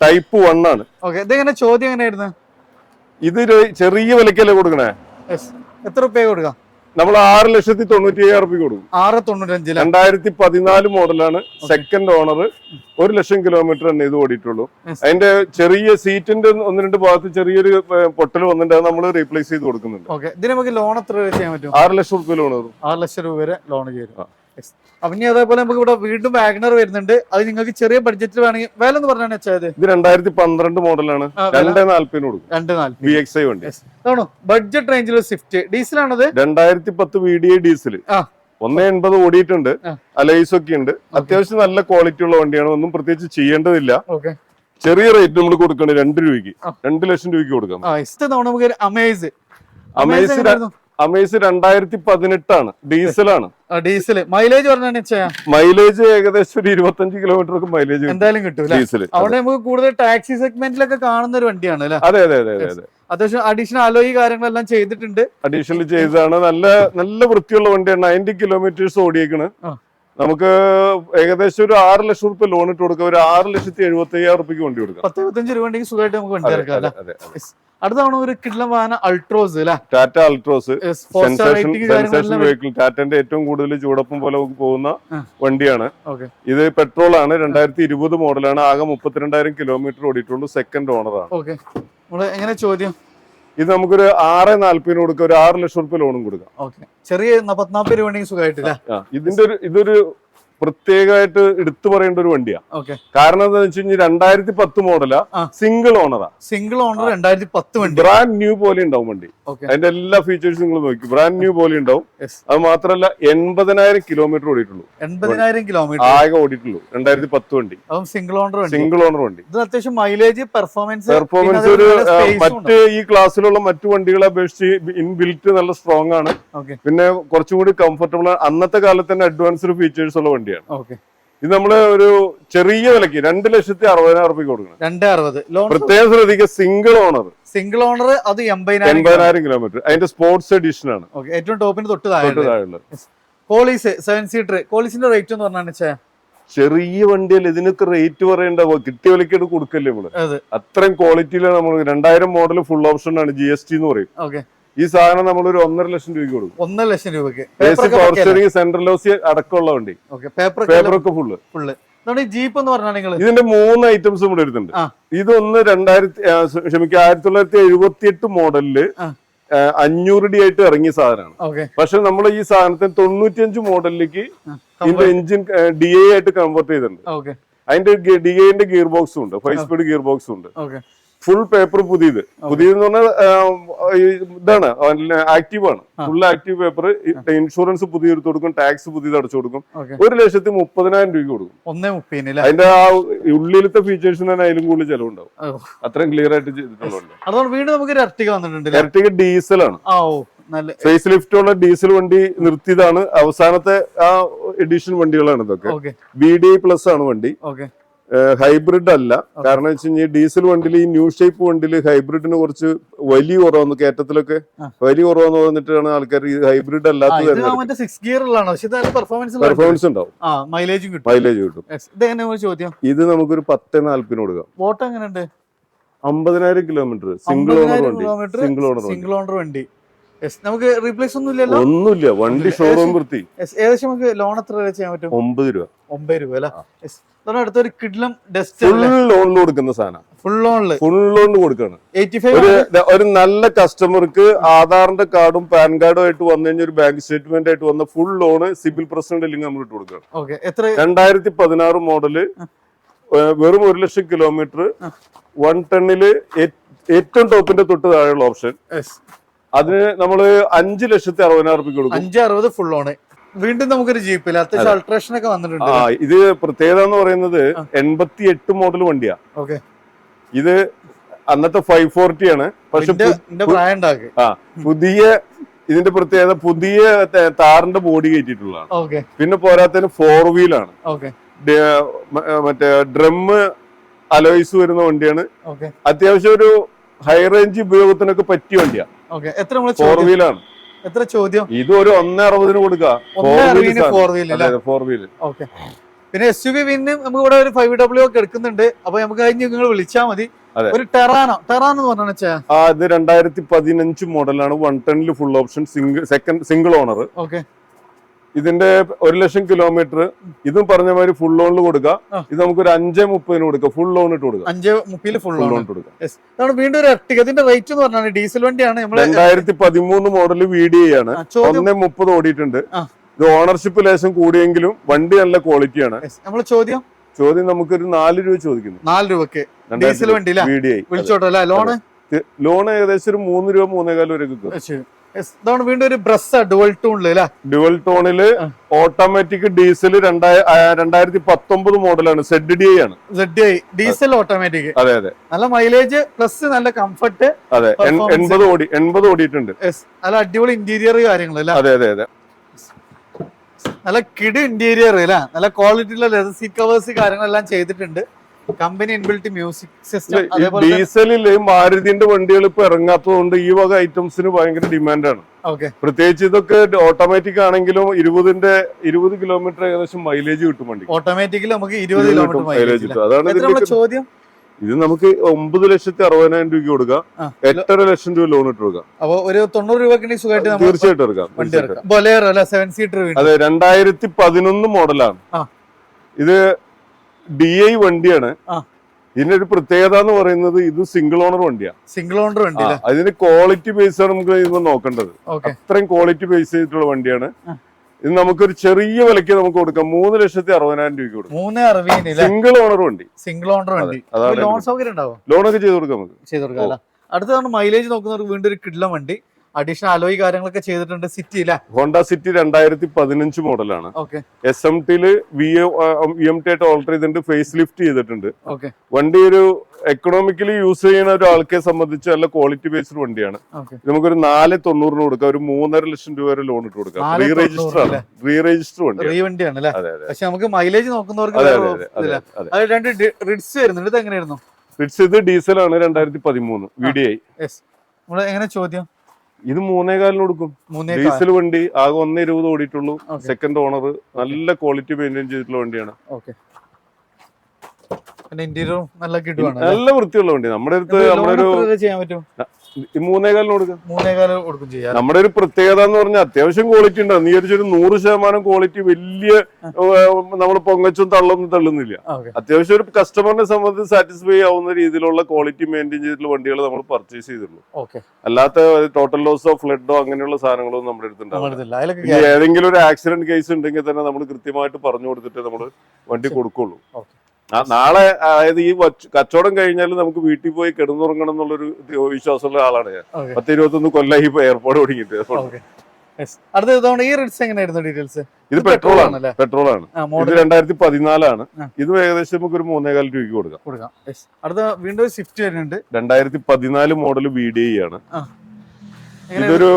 ടൈപ്പ് വൺ ആണ്.
ഓക്കെ ഇതെങ്ങനെ ചോദ്യം എങ്ങനെയായിരുന്നു?
ഇത് ചെറിയ വിലക്കല്ലേ കൊടുക്കണേ.
എത്ര റുപ്യ കൊടുക്കാം?
നമ്മൾ ആറ് ലക്ഷത്തി തൊണ്ണൂറ്റി അയ്യായിരം റുപ്യ കൊടുക്കും.
ആറ് തൊണ്ണൂറ്റഞ്ചില?
രണ്ടായിരത്തി പതിനാല് മോഡലാണ് സെക്കൻഡ് ഓണർ ഒരു ലക്ഷം കിലോമീറ്റർ തന്നെ ഇത് ഓടിയിട്ടുള്ളൂ. അതിന്റെ ചെറിയ സീറ്റിന്റെ ഒന്ന് രണ്ട് ഭാഗത്ത് ചെറിയൊരു പൊട്ടൽ വന്നിട്ട് അത് നമ്മൾ റീപ്ലേസ് ചെയ്ത് കൊടുക്കുന്നുണ്ട്.
ഓക്കെ. ഇതിന് നമുക്ക് ലോൺ എത്ര ചെയ്യാൻ പറ്റും?
ആറ് ലക്ഷം റുപ്യ ലോൺ
ആറ് ലക്ഷം രൂപ വരെ ലോൺ ചെയ്യും. അപ്പൊ ഇനി അതേപോലെ നമുക്ക് ഇവിടെ വീണ്ടും വാഗ്നർ വരുന്നുണ്ട്. അത് നിങ്ങൾക്ക് ചെറിയ ബഡ്ജറ്റിൽ വേണമെങ്കിൽ വില എന്ന് പറഞ്ഞാൽ വെച്ചാൽ
ഇത് രണ്ടായിരത്തി പന്ത്രണ്ട് മോഡലാണ് രണ്ട് നാല്പതിന് കൊടുക്കും.
രണ്ട് നാല്
വി എക്സ് ഐ വണ്ടി.
ആണോ ബഡ്ജറ്റ് റേഞ്ചിൽ സ്വിഫ്റ്റ് ഡീസൽ ആണത്
രണ്ടായിരത്തി പത്ത് വി ഡി ഐ ഡീസൽ. ഒന്നേ എൺപത് ഓടിയിട്ടുണ്ട്. അലൈസ് ഒക്കെ ഉണ്ട്. അത്യാവശ്യം നല്ല ക്വാളിറ്റി ഉള്ള വണ്ടിയാണ്. ഒന്നും പ്രത്യേകിച്ച് ചെയ്യേണ്ടതില്ല. ചെറിയ റേറ്റ് നമ്മൾ കൊടുക്കണേ രണ്ട് രൂപയ്ക്ക്. രണ്ട് ലക്ഷം രൂപയ്ക്ക് കൊടുക്കാം.
അമേസ്
അമേസ് അമേസ് രണ്ടായിരത്തി പതിനെട്ടാണ് ഡീസലാണ്
ഡീസൽ. മൈലേജ് പറഞ്ഞാൽ
മൈലേജ് ഏകദേശം ഒരു ഇരുപത്തഞ്ച് കിലോമീറ്റർ മൈലേജ്
എന്തായാലും കിട്ടും
ഡീസൽ
അവിടെ നമുക്ക് കൂടുതൽ ടാക്സി സെഗ്മെന്റിലൊക്കെ കാണുന്ന ഒരു വണ്ടിയാണ് അല്ലേ?
അതെ അതെ അതെ അതെ അതെ.
അത്യാവശ്യം അഡീഷണൽ അലോയി കാര്യങ്ങളെല്ലാം ചെയ്തിട്ടുണ്ട്.
അഡീഷണൽ ചെയ്തതാണ്. നല്ല നല്ല വൃത്തിയുള്ള വണ്ടിയാണ്. നയന്റി കിലോമീറ്റേഴ്സ് ഓടിയേക്കണ്. നമുക്ക് ഏകദേശം ഒരു ആറ് ലക്ഷം റുപ്യ ലോൺ ഇട്ട് കൊടുക്കാം. ഒരു ആറ് ലക്ഷത്തി എഴുപത്തി അയ്യായിരം റുപ്യക്ക് വണ്ടി കൊടുക്കാം.
പത്ത് ഇരുപത്തഞ്ച് രൂപ ഉണ്ടെങ്കിൽ സുഖമായിട്ട് നമുക്ക് വണ്ടി ഇറക്കാം അല്ലേ
അതെ, അതെ, അതെ.
അടുത്ത തവണ ഒരു കിഡ്ലം വാഹന അൾട്രോസ് അല്ലെ
ടാറ്റ അൾട്രോസ് സെൻസേഷൻ വെഹിക്കിൾ ടാറ്റന്റെ ഏറ്റവും കൂടുതൽ ചൂടപ്പം പോലെ പോകുന്ന വണ്ടിയാണ്. ഇത് പെട്രോൾ ആണ് രണ്ടായിരത്തി ഇരുപത് മോഡലാണ്. ആകെ മുപ്പത്തിരണ്ടായിരം കിലോമീറ്റർ ഓടിയിട്ടുള്ളൂ. സെക്കൻഡ് ഓണറാണ്
എങ്ങനെ ചോദ്യം?
ഇത് നമുക്കൊരു ആറ് നാല്പതിന് കൊടുക്കാം. ഒരു ആറ് ലക്ഷം റുപ്യ ലോണും കൊടുക്കാം.
ചെറിയ പത്നാപ്പത് രൂപ ഉണ്ടെങ്കിൽ സുഖമായിട്ട്
ഇതിന്റെ ഒരു ഇതൊരു പ്രത്യേകമായിട്ട് എടുത്തു പറയേണ്ട ഒരു വണ്ടിയാ.
ഓക്കെ
കാരണം എന്താ വെച്ച് കഴിഞ്ഞാൽ രണ്ടായിരത്തി പത്ത് മോഡലാ സിംഗിൾ ഓണറാ
സിംഗിൾ ഓണർ രണ്ടായിരത്തി പത്ത് വണ്ടി.
ബ്രാൻഡ് ന്യൂ പോലെ ഉണ്ടാവും വണ്ടി. അതിന്റെ എല്ലാ ഫീച്ചേഴ്സും നിങ്ങൾ നോക്കി. ബ്രാൻഡ് ന്യൂ പോലെ ഉണ്ടാവും. അത് മാത്രമല്ല എൺപതിനായിരം കിലോമീറ്റർ ഓടിയിട്ടുള്ളൂ.
എൺപതിനായിരം കിലോമീറ്റർ
ആകെ ഓടിയിട്ടുള്ളൂ. രണ്ടായിരത്തി പത്ത് വണ്ടി
സിംഗിൾ ഓണർ
സിംഗിൾ ഓണർ വണ്ടി.
ഇത് അത്യാവശ്യം മൈലേജ് പെർഫോമൻസ്
പെർഫോമൻസ് ഒരു മറ്റ് ഈ ക്ലാസ്സിലുള്ള മറ്റു വണ്ടികളെ അപേക്ഷിച്ച് ഇൻബിൽറ്റ് നല്ല സ്ട്രോങ് ആണ്. പിന്നെ കുറച്ചും കൂടി കംഫർട്ടബിൾ ആണ്. അന്നത്തെ കാലത്ത് തന്നെ അഡ്വാൻസ്ഡ് ഫീച്ചേഴ്സ് ഉള്ള വണ്ടിയാണ്.
ഓക്കെ
ഇത് നമ്മൾ ഒരു ചെറിയ വിലക്ക് രണ്ട് ലക്ഷത്തി അറുപതിനായിരം റുപ്യ കൊടുക്കണം.
രണ്ട് അറുപത്.
പ്രത്യേകം ശ്രദ്ധിക്കുക സിംഗിൾ ഓണർ
സിംഗിൾ ഓണർ അത് എൺപതിനായിരം
എൺപതിനായിരം കിലോമീറ്റർ അതിന്റെ സ്പോർട്സ് എഡിഷൻ ആണ്.
ഏറ്റവും ടോപ്പിന് തൊട്ട് താഴെ കോളീസ് സെവൻ സീറ്റർ കോളീസിന്റെ റേറ്റ് എന്ന് പറഞ്ഞാൽ
ചെറിയ വണ്ടിയല്ല ഇതിനൊക്കെ റേറ്റ് പറയണ്ട കിട്ടിയ വിലക്ക് കൊടുക്കല്ലേ നമ്മൾ.
അതെ.
അത്രയും ക്വാളിറ്റിയിലാണ് നമ്മൾ രണ്ടായിരം മോഡൽ ഫുൾ ഓപ്ഷൻ ആണ് ജി എസ് ടി എന്ന് പറയും.
ഓക്കെ
ഈ സാധനം നമ്മൾ ഒരു ഒന്നര ലക്ഷം രൂപയ്ക്ക് കൊടുക്കും.
ഒന്നര ലക്ഷം രൂപയ്ക്ക്.
പവർ സ്റ്റിയറിംഗ് സെൻട്രൽ ഹൗസ് അടക്കമുള്ള വണ്ടി.
പേപ്പർ
ഒക്കെ ഫുള്ള്
ഫുള്ള് ജീപ്പ് എന്ന് പറഞ്ഞാൽ നിങ്ങൾ
ഇതിന്റെ മൂന്ന് ഐറ്റംസ് ഇവിടെ വരുന്നുണ്ട്. ഇതൊന്ന് രണ്ടായിരത്തി ക്ഷമിക്കുക ആയിരത്തി തൊള്ളായിരത്തി എഴുപത്തി എട്ട്
മോഡലിൽ
അഞ്ഞൂറ് ഡി ആയിട്ട് ഇറങ്ങിയ സാധനമാണ്. പക്ഷെ നമ്മൾ ഈ സാധനത്തിന് തൊണ്ണൂറ്റിയഞ്ച് മോഡലിലേക്ക് ഇതിന്റെ എഞ്ചിൻ ഡി എ ആയിട്ട് കൺവേർട്ട് ചെയ്തിട്ടുണ്ട്. അതിന്റെ ഡി എന്റെ ഗിയർ ബോക്സും ഉണ്ട്. ഫൈവ് സ്പീഡ് ഗിയർ ബോക്സും ഉണ്ട്. ഫുൾ പേപ്പർ പുതിയത്. പുതിയത് എന്ന് പറഞ്ഞാൽ ഇതാണ് ആക്റ്റീവ് ആണ്. ഫുൾ ആക്റ്റീവ് പേപ്പർ ഇൻഷുറൻസ് പുതിയ എടുത്തു കൊടുക്കും ടാക്സ് പുതിയത് അടച്ചു കൊടുക്കും. ഒരു ലക്ഷത്തി മുപ്പതിനായിരം രൂപ കൊടുക്കും.
ഒന്നേ മുപ്പതിന്
അതിന്റെ ആ ഉള്ളിലത്തെ ഫീച്ചേഴ്സിന് തന്നെ അതിലും കൂടുതൽ ചെലവുണ്ടാവും. അത്രയും ക്ലിയർ ആയിട്ട് ചെയ്തിട്ടുള്ളത്
അതുകൊണ്ട് വീണ്ടും നമുക്ക് ഒരു വന്നിട്ടുണ്ട്?
ഡീസലാണ് ഫേസ് ലിഫ്റ്റ് ഡീസൽ വണ്ടി നിർത്തിയതാണ്. അവസാനത്തെ ആ എഡിഷൻ വണ്ടികളാണ് ഇതൊക്കെ. ബി ഡി പ്ലസ് ആണ് വണ്ടി. ഹൈബ്രിഡ് അല്ല കാരണം വെച്ച് കഴിഞ്ഞാൽ ഡീസൽ വണ്ടിയിൽ ഈ ന്യൂ ഷേപ്പ് വണ്ടിയിൽ ഹൈബ്രിഡിന് കുറച്ച് വലിയ കുറവാന്ന് കയറ്റത്തിലൊക്കെ. വലിയ കുറവാന്ന് പറഞ്ഞിട്ടാണ് ആൾക്കാർ ഈ ഹൈബ്രിഡ് അല്ലാത്ത
പെർഫോമൻസ്
ഉണ്ടാവും.
മൈലേജും കിട്ടും.
മൈലേജ് കിട്ടും.
ഇത് എങ്ങനെ ചോദ്യം?
ഇത് നമുക്കൊരു പത്ത് നാല്പതിന് കൊടുക്കാം.
വോട്ട് എങ്ങനെയുണ്ട്?
അമ്പതിനായിരം കിലോമീറ്റർ സിംഗിൾ ഓണർ വണ്ടി. സിംഗിൾ ഓണർ വണ്ടി.
സിംഗിൾ ഓണർ വണ്ടി. നമുക്ക് റീപ്ലേസ് ഒന്നും ഇല്ലല്ലോ.
ഒന്നുമില്ല വണ്ടി ഷോറൂം വൃത്തി.
ഏകദേശം നമുക്ക് ലോൺ എത്ര വരെ ചെയ്യാൻ പറ്റും?
ഒമ്പത് രൂപ.
ഒമ്പത് രൂപ അല്ലേ? അടുത്തൊരു കിഡ്ലം ഡസ്റ്റ്
ഫുൾ ലോണിൽ കൊടുക്കുന്ന സാധനം.
ഫുൾ ലോണിൽ
ഫുൾ ലോണിൽ കൊടുക്കാണ്. ഒരു നല്ല കസ്റ്റമർക്ക് ആധാറിന്റെ കാർഡും പാൻ കാർഡും ആയിട്ട് വന്നു കഴിഞ്ഞാൽ ഒരു ബാങ്ക് സ്റ്റേറ്റ്മെന്റ് ആയിട്ട് വന്ന ഫുൾ ലോണ് സിബിൽ പ്രസിഡന്റ് ഇല്ലെങ്കിൽ നമ്മൾ ഇട്ട് കൊടുക്കുകയാണ് രണ്ടായിരത്തി പതിനാറ് മോഡൽ വെറും ഒരു ലക്ഷം കിലോമീറ്റർ വൺ ടണ്ണിൽ ഏറ്റവും ടോപ്പിന്റെ തൊട്ട് താഴെയുള്ള ഓപ്ഷൻ അതിന് നമ്മൾ അഞ്ച് ലക്ഷത്തി അറുപതിനായിരം റുപ്യ കൊടുക്കും.
അഞ്ച് അറുപത് ഫുൾ ഓണ് വീണ്ടും നമുക്കൊരു ജീപ്പിൽ അത്യാവശ്യം അൾട്രേഷൻ ഒക്കെ വന്നിട്ടുണ്ട്.
ആ ഇത് പ്രത്യേകത എന്ന് പറയുന്നത് എൺപത്തി എട്ട് മോഡൽ വണ്ടിയാ.
ഓക്കെ
ഇത് അന്നത്തെ ഫൈവ് ഫോർട്ടി ആണ്. പക്ഷെ ആ പുതിയ ഇതിന്റെ പ്രത്യേകത പുതിയ താറിന്റെ ബോഡി കയറ്റിയിട്ടുള്ളതാണ്.
ഓക്കെ
പിന്നെ പോരാത്തതിന് ഫോർ വീലാണ്
ഓക്കെ
മറ്റേ ഡ്രമ്മ് അലോയ്സ് വരുന്ന വണ്ടിയാണ്. അത്യാവശ്യം ഒരു ഹൈ റേഞ്ച് ഉപയോഗത്തിനൊക്കെ പറ്റിയ വണ്ടിയാ.
ഓക്കെ എത്ര നമ്മൾ
ഫോർ വീലാണ്
എത്ര ചോദ്യം?
ഇത് ഒരു ഒന്നേ അറുപതിന് കൊടുക്കുക
ഫോർ?
ഫോർ വീൽ
ഓക്കെ പിന്നെ എസ് യു വി പിന്നെ നമുക്ക് ഇവിടെ ഒരു ഫൈവ് ഡബ്ല്യു ഒക്കെ എടുക്കുന്നുണ്ട്. അപ്പൊ നമുക്ക് കഴിഞ്ഞ് നിങ്ങൾ വിളിച്ചാൽ മതി. ഒരു ടെറാനോ ടെറാനോ എന്ന് പറഞ്ഞാൽ
ആ ഇത് രണ്ടായിരത്തി പതിനഞ്ച് മോഡലാണ് one ടെന്നിൽ full option single second single owner
okay
ഇതിന്റെ ഒരു ലക്ഷം കിലോമീറ്റർ ഇതും പറഞ്ഞ മാതിരി ഫുൾ ലോണിൽ കൊടുക്കുക. ഇത് നമുക്ക് ഒരു അഞ്ചേ മുപ്പതിന് കൊടുക്കുക ഫുൾ ലോൺ ഇട്ട് കൊടുക്കാം.
അഞ്ചേ മുപ്പതിൽ ഫുൾ
ലോൺ ഇട്ട്
കൊടുക്കാം. വീണ്ടും ഒരു എർട്ടിക ഇതിന്റെ റേറ്റ് എന്ന് പറഞ്ഞാൽ ഡീസൽ വണ്ടിയാണ്
രണ്ടായിരത്തി പതിമൂന്ന് മോഡൽ വി ഡി ആണ്. ഒന്നേ മുപ്പത് ഓടിയിട്ടുണ്ട്. ഇത് ഓണർഷിപ്പ് ലേശം കൂടിയെങ്കിലും വണ്ടി നല്ല ക്വാളിറ്റിയാണ്.
നമ്മൾ ചോദ്യം?
ചോദ്യം നമുക്കൊരു നാല് രൂപ ചോദിക്കുന്നു.
നാല് രൂപക്ക്. ഡീസൽ വണ്ടി വിളിച്ചോട്ടെ ലോണ്
ലോൺ ഏകദേശം ഒരു മൂന്ന് രൂപ മൂന്നേകാലം വരെ കിട്ടും.
ഇതാണ് വീണ്ടും ഒരു ബ്രസ് ഡുവൽ
ടൂണിൽ ഡുവൽ
ടോണിൽ
ഓട്ടോമാറ്റിക് ഡീസൽ രണ്ടായിരത്തി പത്തൊമ്പത് മോഡലാണ് സെഡ് ഡി ആണ്
സെഡ് ഐ ഡീസൽ ഓട്ടോമാറ്റിക്
അതെ അതെ.
നല്ല മൈലേജ് പ്ലസ് നല്ല കംഫർട്ട്
അതെ. എൺപത് ഓടി എൺപത് ഓടിയിട്ടുണ്ട്.
നല്ല അടിപൊളി ഇന്റീരിയർ കാര്യങ്ങൾ അല്ലേ?
അതെ അതെ അതെ.
നല്ല കിട് ഇന്റീരിയർ അല്ലെ? നല്ല ക്വാളിറ്റി ഉള്ള ലെതർ സീറ്റ് കവേഴ്സ് കാര്യങ്ങളെല്ലാം ചെയ്തിട്ടുണ്ട്. കമ്പനി ഇൻബിൽറ്റ് മ്യൂസിക് സിസ്റ്റം
ഡീസലിൽ മാരുതിന്റെ വണ്ടികൾ ഇപ്പൊ ഇറങ്ങാത്തതുകൊണ്ട് ഈ വക ഐറ്റംസിന് ഭയങ്കര ഡിമാൻഡാണ്. പ്രത്യേകിച്ച് ഇതൊക്കെ ഓട്ടോമാറ്റിക് ആണെങ്കിലും ഇരുപതിന്റെ ഇരുപത് കിലോമീറ്റർ ഏകദേശം മൈലേജ് കിട്ടും വണ്ടി
ഓട്ടോമാറ്റിക്കലി നമുക്ക് ഇരുപത് കിലോമീറ്റർ
മൈലേജ് കിട്ടും അതാണ്
ചോദ്യം?
ഇത് നമുക്ക് ഒമ്പത് ലക്ഷത്തി അറുപതിനായിരം രൂപയ്ക്ക് കൊടുക്കാം. എട്ടര ലക്ഷം രൂപ ലോൺ ഇട്ട് കൊടുക്കാം.
അപ്പൊ ഒരു തൊണ്ണൂറ് രൂപക്ക് സുഖമായിട്ട്
തീർച്ചയായിട്ടും എടുക്കാം അതെ രണ്ടായിരത്തി പതിനൊന്ന് മോഡലാണ് ഇത് ഡി ഐ വണ്ടിയാണ്. ഇതിന്റെ ഒരു പ്രത്യേകത എന്ന് പറയുന്നത് ഇത് സിംഗിൾ ഓണർ വണ്ടിയാണ്
സിംഗിൾ ഓണർ വണ്ടി
അതിന് ക്വാളിറ്റി ബേസ് ആണ് നമുക്ക് ഇന്ന് നോക്കേണ്ടത്. അത്രയും ക്വാളിറ്റി ബേസ് ചെയ്തിട്ടുള്ള വണ്ടിയാണ്. ഇത് നമുക്കൊരു ചെറിയ വിലയ്ക്ക് നമുക്ക് കൊടുക്കാം. മൂന്ന് ലക്ഷത്തി അറുപതിനായിരം രൂപയ്ക്ക് കൊടുക്കാം.
മൂന്ന് അറുപതിന് അല്ലേ?
സിംഗിൾ ഓണർ വണ്ടി.
സിംഗിൾ ഓണർ വണ്ടി.
അതാണ്
ലോൺ സൗകര്യം ഉണ്ടാവും?
ലോണൊക്കെ ചെയ്ത് കൊടുക്കാം നമുക്ക്.
ചെയ്ത് കൊടുക്കാം അടുത്തതാണ് മൈലേജ് നോക്കുന്നവർക്ക് വീണ്ടും ഒരു കിഡ്ലം വണ്ടി. അഡീഷണൽ അലോയ് കാര്യങ്ങളൊക്കെ ചെയ്തിട്ടുണ്ട് സിറ്റി അല്ലേ
ഹോണ്ട സിറ്റി രണ്ടായിരത്തി പതിനഞ്ച് മോഡലാണ് എസ് എം ടിയിൽ വി എം ടി ആയിട്ട് ഓൾട്ടർ ചെയ്തിട്ടുണ്ട് ഫേസ് ലിഫ്റ്റ് ചെയ്തിട്ടുണ്ട്.
ഓക്കെ
വണ്ടി ഒരു എക്കണോമിക്കലി യൂസ് ചെയ്യുന്ന ഒരാൾക്കെ സംബന്ധിച്ച് നല്ല ക്വാളിറ്റി ബേസ്ഡ് വണ്ടിയാണ്. നമുക്കൊരു നാല് തൊണ്ണൂറിന് കൊടുക്കാം. ഒരു മൂന്നര ലക്ഷം രൂപ വരെ ലോൺ ഇട്ട് കൊടുക്കാം. റീ രജിസ്റ്റർ ആണ്. റീ രജിസ്റ്റർ വണ്ടി
പക്ഷെ നമുക്ക് മൈലേജ് നോക്കുന്നവർക്ക് രണ്ട് റിഡ്സ് വരുന്നുണ്ട്. ഇത് എങ്ങനെയായിരുന്നു?
റിഡ്സ് ഇത് ഡീസലാണ് രണ്ടായിരത്തി പതിമൂന്ന് വി ഡി ഐ
എങ്ങനെ ചോദ്യം?
ഇത് മൂന്നേകാലിന് കൊടുക്കും. ഡീസൽ വണ്ടി ആകെ ഒന്നേ ഇരുപത് ഓടിയിട്ടുള്ളൂ. സെക്കൻഡ് ഓണർ നല്ല ക്വാളിറ്റി മെയിന്റെയിൻ ചെയ്തിട്ടുള്ള വണ്ടിയാണ്.
ഇന്റീരിയറും നല്ല കിട്ടുവാണ്
നല്ല വൃത്തിയുള്ള വണ്ടി. നമ്മുടെ അടുത്ത് നമ്മുടെ ഒരു
ചെയ്യാൻ പറ്റും?
മൂന്നേകാലിന് കൊടുക്കാം
മൂന്നേകാലം കൊടുക്കും ചെയ്യാം
നമ്മുടെ ഒരു പ്രത്യേകത എന്ന് പറഞ്ഞാൽ അത്യാവശ്യം ക്വാളിറ്റി ഉണ്ടാവും നീ ഒരു നൂറ് ശതമാനം ക്വാളിറ്റി വലിയ നമ്മൾ പൊങ്ങച്ചും തള്ളൊന്നും തള്ളുന്നില്ല. അത്യാവശ്യം ഒരു കസ്റ്റമറിനെ സംബന്ധിച്ച് സാറ്റിസ്ഫൈ ആവുന്ന രീതിയിലുള്ള ക്വാളിറ്റി മെയിന്റെയിൻ ചെയ്തിട്ടുള്ള വണ്ടികൾ നമ്മൾ പർച്ചേസ് ചെയ്തിട്ടുള്ളൂ. അല്ലാത്ത ടോട്ടൽ ലോസോ ഫ്ലഡോ അങ്ങനെയുള്ള സാധനങ്ങളൊന്നും നമ്മുടെ അടുത്തുണ്ടാവും ഏതെങ്കിലും ഒരു ആക്സിഡന്റ് കേസ് ഉണ്ടെങ്കിൽ തന്നെ നമ്മൾ കൃത്യമായിട്ട് പറഞ്ഞു കൊടുത്തിട്ട് നമ്മൾ വണ്ടി കൊടുക്കുള്ളൂ. നാളെ അതായത് ഈ കച്ചവടം കഴിഞ്ഞാൽ നമുക്ക് വീട്ടിൽ പോയി കിടന്നുറങ്ങണം എന്നുള്ളൊരു വിശ്വാസമുള്ള ആളാണ് ഞാൻ. പത്ത് ഇരുപത്തൊന്ന് കൊല്ലായി ഇപ്പൊ എയർപോർട്ട്
ഓടിക്കിട്ട്. അടുത്ത ഈ എങ്ങനെയായിരുന്നു ഡീറ്റെയിൽസ്
ഇത് പെട്രോൾ ആണ്.
ആണല്ലേ?
പെട്രോൾ ആണ്. ഇത് രണ്ടായിരത്തി പതിനാലാണ് ഇത് ഏകദേശം നമുക്ക് ഒരു മൂന്നേകാൽ രൂപയ്ക്ക് കൊടുക്കാം.
കൊടുക്കാം. അടുത്ത വീണ്ടും സ്വിഫ്റ്റ് വരുന്നുണ്ട്.
രണ്ടായിരത്തി പതിനാല് മോഡൽ വി ഡി ഐ ആണ് ഇതൊരു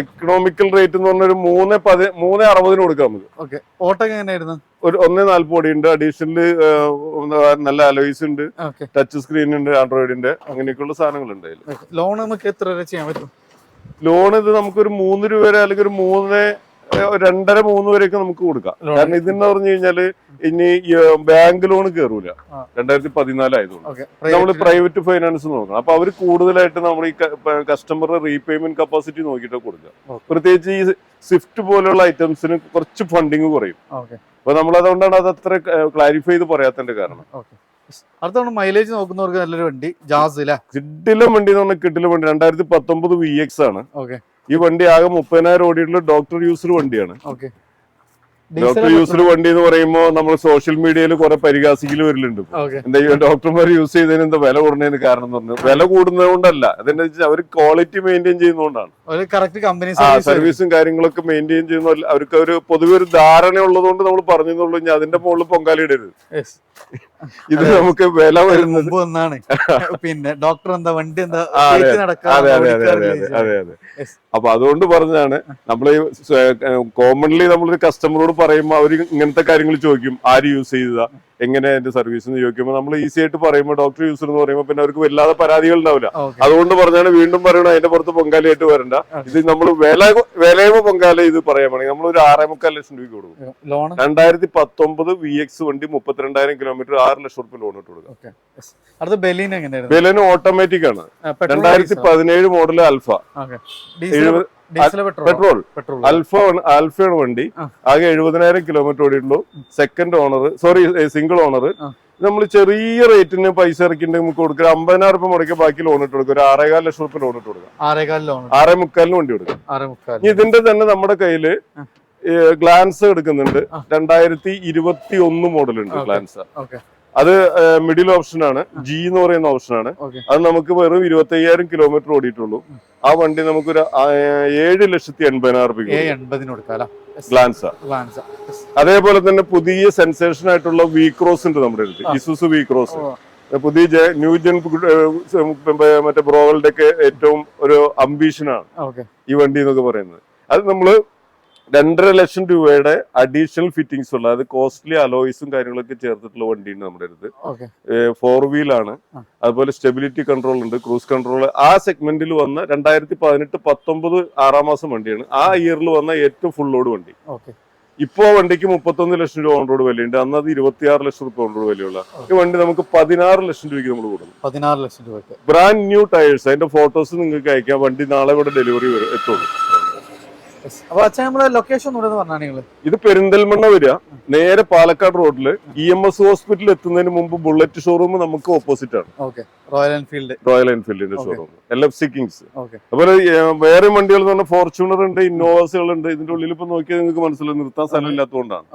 എക്കണോമിക്കൽ റേറ്റ് എന്ന് പറഞ്ഞ ഒരു മൂന്ന് പതി മൂന്ന് അറുപതിന് കൊടുക്കാം നമുക്ക്.
ഓക്കെ. ഓട്ടോ എങ്ങനെയായിരുന്നു?
ഒരു ഒന്നേ നാൽപ്പത് ഉണ്ട്. അഡീഷണൽ നല്ല അലോയ്സ് ഉണ്ട്. ടച്ച് സ്ക്രീൻ ഉണ്ട് ആൻഡ്രോയിഡിന്റെ അങ്ങനെയൊക്കെയുള്ള സാധനങ്ങളുണ്ട് അതിൽ
ലോൺ നമുക്ക് എത്ര വരെ ചെയ്യാൻ പറ്റും?
ലോൺ ഇത് നമുക്കൊരു മൂന്ന് രൂപ വരെ അല്ലെങ്കിൽ ഒരു മൂന്ന് രണ്ടര മൂന്ന് വരെയൊക്കെ നമുക്ക് കൊടുക്കാം. കാരണം ഇതെന്ന് പറഞ്ഞു കഴിഞ്ഞാൽ ഇനി ബാങ്ക് ലോൺ കയറൂല. രണ്ടായിരത്തി പതിനാലായതുകൊണ്ട് നമ്മൾ പ്രൈവറ്റ് ഫൈനാൻസ് നോക്കണം. അപ്പൊ അവർ കൂടുതലായിട്ട് നമ്മൾ ഈ കസ്റ്റമറുടെ റീപേയ്മെന്റ് കപ്പാസിറ്റി നോക്കിയിട്ട് കൊടുക്കുക. പ്രത്യേകിച്ച് ഈ സ്വിഫ്റ്റ് പോലുള്ള ഐറ്റംസിന് കുറച്ച് ഫണ്ടിങ് കുറയും. അപ്പൊ നമ്മൾ അതുകൊണ്ടാണ് അത് അത്ര ക്ലാരിഫൈ ചെയ്ത് പറയാത്തതിന്റെ കാരണം.
അടുത്തവണ അടുത്താണ് മൈലേജ് നോക്കുന്നവർക്ക് നല്ലൊരു വണ്ടി. ജാസ്
കിഡിലും വണ്ടി എന്ന് പറഞ്ഞാൽ കിഡിലും വണ്ടി. രണ്ടായിരത്തി പത്തൊമ്പത് വി എക്സ് ആണ്.
ഓക്കെ.
ഈ വണ്ടി ആകെ മുപ്പതിനായിരം ഓടിയിട്ടുള്ള ഡോക്ടർ യൂസർ വണ്ടിയാണ്. ഡോക്ടർ യൂസർ വണ്ടി എന്ന് പറയുമ്പോൾ നമ്മൾ സോഷ്യൽ മീഡിയയിൽ കുറെ പരിഹാസിക്കൽ വരലുണ്ട്. എന്താ ഡോക്ടർമാർ യൂസ് ചെയ്തതിന് എന്താ വില കൂടുന്നതിന് കാരണം എന്ന് പറഞ്ഞു വില കൂടുന്നത് കൊണ്ടല്ല അതെന്താ വെച്ചാൽ അവർ ക്വാളിറ്റി മെയിന്റെയിൻ ചെയ്യുന്നതുകൊണ്ടാണ്. സർവീസും കാര്യങ്ങളൊക്കെ മെയിന്റെയിൻ ചെയ്യുന്ന അവർക്ക് ഒരു പൊതുവെ ഒരു ധാരണ ഉള്ളതുകൊണ്ട് നമ്മൾ ഇനി അതിന്റെ മുകളിൽ പൊങ്കാലിടരുത് ഇത് നമുക്ക് വില വരുന്നത്.
ഒന്നാണ് പിന്നെ ഡോക്ടർ എന്താ വണ്ടി എന്താ
അതെ. അതെ അതെ അതെ അതെ അതെ അപ്പൊ അതുകൊണ്ട് പറഞ്ഞാണ് നമ്മൾ കോമൺലി നമ്മളൊരു കസ്റ്റമറോട് പറയുമ്പോൾ അവർ ഇങ്ങനത്തെ കാര്യങ്ങൾ ചോദിക്കും. ആര് യൂസ് ചെയ്തതാ? എങ്ങനെ എന്റെ സർവീസ് എന്ന് ചോദിക്കുമ്പോൾ നമ്മൾ ഈസി ആയിട്ട് പറയുമ്പോൾ ഡോക്ടർ യൂസർ എന്ന് പറയുമ്പോൾ പിന്നെ അവർക്ക് വല്ലാതെ പരാതികൾ ഉണ്ടാവില്ല. അതുകൊണ്ട് പറഞ്ഞാണ് വീണ്ടും പറയണം അതിന്റെ പുറത്ത് പൊങ്കാലയായിട്ട് വരണ്ട. ഇത് നമ്മൾ വില വിലയമോ പൊങ്കാല ഇത് പറയാൻ നമ്മൾ ഒരു ആറേ മുക്കാൽ ലക്ഷം രൂപ കൊടുക്കും. രണ്ടായിരത്തി പത്തൊമ്പത് വി എക്സ് വണ്ടി മുപ്പത്തിരണ്ടായിരം കിലോമീറ്റർ ആറ് ലക്ഷം റുപ്യ ലോൺ ഇട്ട് കൊടുക്കാം.
ബെലിൻ എങ്ങനെയായിരുന്നു?
ഓട്ടോമാറ്റിക് ആണ്. രണ്ടായിരത്തി? പതിനേഴ് മോഡൽ അൽഫ
പെട്രോൾ.
അൽഫ ആൽഫയാണ് വണ്ടി. ആകെ എഴുപതിനായിരം kilometre ഓടിയിട്ടുള്ളൂ. Second owner sorry single owner നമ്മൾ ചെറിയ റേറ്റിന് പൈസ ഇറക്കിണ്ടെങ്കിൽ നമുക്ക് കൊടുക്കുക അമ്പതിനായിരം രൂപ മുടക്കി ബാക്കി ലോൺ ഇട്ട് കൊടുക്കുക ഒരു ആറേകാൽ ലക്ഷം റുപ്യ ലോൺ ഇട്ട്
ആറേകാൽ ലോൺ
ആറേ മുക്കാലിന് വണ്ടി ഇനി ഇതിന്റെ തന്നെ നമ്മുടെ
കയ്യിൽ
ഗ്ലാൻസ് എടുക്കുന്നുണ്ട്. രണ്ടായിരത്തി ഇരുപത്തി ഒന്ന് മോഡൽ ഉണ്ട്. ഗ്ലാൻസ് അത് മിഡിൽ ഓപ്ഷൻ ആണ്. ജി എന്ന് പറയുന്ന ഓപ്ഷൻ ആണ്. അത് നമുക്ക് വെറും ഇരുപത്തി അയ്യായിരം കിലോമീറ്റർ ഓടിയിട്ടുള്ളൂ ആ വണ്ടി നമുക്കൊരു ഒരു ഏഴ് ലക്ഷത്തി എൺപതിനായിരം രൂപ ഗ്ലാൻസ അതേപോലെ തന്നെ പുതിയ സെൻസേഷൻ ആയിട്ടുള്ള വി ക്രോസ് ഉണ്ട് നമ്മുടെ അടുത്ത്. ഇസുസ് വി ക്രോസ് പുതിയ ന്യൂജൻ ന്യൂ ജെൻ മറ്റേ ബ്രോകളുടെ ഒക്കെ ഏറ്റവും ഒരു
അംബീഷനാണ്
ഈ വണ്ടി എന്നൊക്കെ പറയുന്നത്. അത് നമ്മൾ രണ്ടര ലക്ഷം രൂപയുടെ അഡീഷണൽ ഫിറ്റിംഗ്സ് ഉള്ള അതായത് കോസ്റ്റ്ലി അലോയ്സും കാര്യങ്ങളൊക്കെ ചേർത്തിട്ടുള്ള വണ്ടിയുണ്ട് നമ്മുടെ അടുത്ത്. ഫോർ വീലാണ്
ആണ്.
അതുപോലെ സ്റ്റെബിലിറ്റി കൺട്രോൾ ഉണ്ട് ക്രൂസ് കൺട്രോൾ ആ സെഗ്മെന്റിൽ വന്ന രണ്ടായിരത്തി പതിനെട്ട് പത്തൊമ്പത് ആറാം മാസം വണ്ടിയാണ്. ആ ഇയറിൽ വന്ന ഏറ്റവും ഫുൾ ലോഡ് വണ്ടി. ഇപ്പോ വണ്ടിക്ക് മുപ്പത്തൊന്ന് ലക്ഷം രൂപ ഓൺറോഡ് വിലയുണ്ട് അന്ന് അത് ഇരുപത്തിയാറ് ലക്ഷം രൂപ ഓൺറോഡ് വിലയുള്ള ഈ വണ്ടി നമുക്ക് പതിനാറ് ലക്ഷം രൂപയ്ക്ക് നമ്മൾ കൊടുക്കും.
പതിനാറ് ലക്ഷം രൂപ
ബ്രാൻഡ് ന്യൂ ടയേഴ്സ് അതിന്റെ ഫോട്ടോസ് നിങ്ങൾക്ക് അയക്കാം. വണ്ടി നാളെ ഇവിടെ ഡെലിവറി എത്തുള്ളൂ.
അപ്പൊ അച്ഛാ നമ്മളെ ലൊക്കേഷൻ ഒന്നുകൂടെ നിങ്ങൾ
ഇത് പെരിന്തൽമണ്ണ വരിക. നേരെ പാലക്കാട് റോഡിൽ ഇ എം എസ് ഹോസ്പിറ്റൽ എത്തുന്നതിന് മുമ്പ് ബുള്ളറ്റ് ഷോറൂം നമുക്ക് ഓപ്പോസിറ്റ് ആണ്.
Okay royal enfield
royal എൻഫീൽഡിന്റെ. Showroom L F C kings അതുപോലെ വേറെ വണ്ടികൾ എന്ന് പറഞ്ഞാൽ ഫോർച്യൂണർ ഉണ്ട് ഇന്നോവാസുകൾ ഉണ്ട് ഇതിന്റെ ഉള്ളിൽ ഇപ്പൊ നോക്കിയാൽ നിങ്ങൾക്ക് മനസ്സിലായി നിർത്താൻ സ്ഥലം ഇല്ലാത്തതുകൊണ്ടാണ്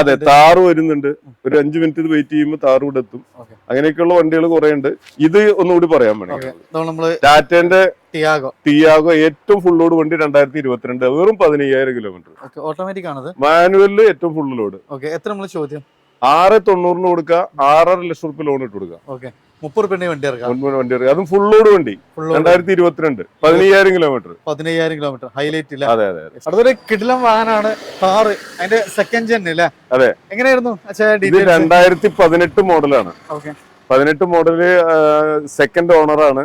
അതെ താറ് വരുന്നുണ്ട്. ഒരു അഞ്ചു മിനിറ്റ് ഇത് വെയിറ്റ് ചെയ്യുമ്പോൾ താറ് ഇവിടെ എത്തും. അങ്ങനെയൊക്കെയുള്ള വണ്ടികൾ കുറെ ഉണ്ട് ഇത് ഒന്നുകൂടി പറയാൻ
വേണ്ടി
വേണമെങ്കിൽ ടാറ്റന്റെ
ടിയാഗോ
ടിയാഗോ ഏറ്റവും ഫുൾ ലോഡ് വണ്ടി രണ്ടായിരത്തി ഇരുപത്തിരണ്ട് വെറും പതിനയ്യായിരം കിലോമീറ്റർ
ഓട്ടോമാറ്റിക് ആണത്.
മാനുവലിൽ ഏറ്റവും ഫുൾ ലോഡ്
എത്ര നമ്മൾ ചോദ്യം?
ആറ് തൊണ്ണൂറിന് കൊടുക്കുക ആറര ലക്ഷം റുപ്യ ലോൺ ഇട്ട് കൊടുക്കുക.
ഓക്കെ. മുപ്പത് റുപ്യ വണ്ടി ഇറക്കാം.
വണ്ടി ഇറക്കുക. അതും ഫുൾ ലോഡ് വണ്ടി. രണ്ടായിരത്തി ഇരുപത്തിരണ്ട്. പതിനയ്യായിരം കിലോമീറ്റർ
പതിനയ്യായിരം കിലോമീറ്റർ ഹൈലൈറ്റ് ഇല്ല?
അതെ അതെ
അടുത്തൊരു കിടിലം വാഹനമാണ് കാറ് അതിന്റെ സെക്കൻഡ് ജെൻ അല്ലേ
അതെ.
എങ്ങനെയായിരുന്നു?
ഇത് രണ്ടായിരത്തി പതിനെട്ട് മോഡലാണ്.
ഓക്കെ.
പതിനെട്ട് മോഡൽ സെക്കൻഡ് ഓണറാണ്.